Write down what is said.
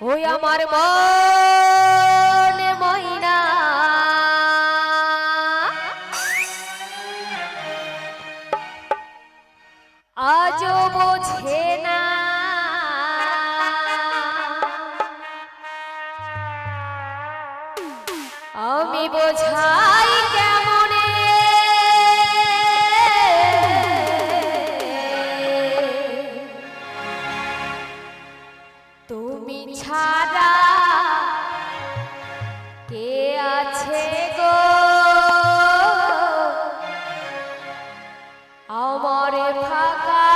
ওই আমার মনে থাকা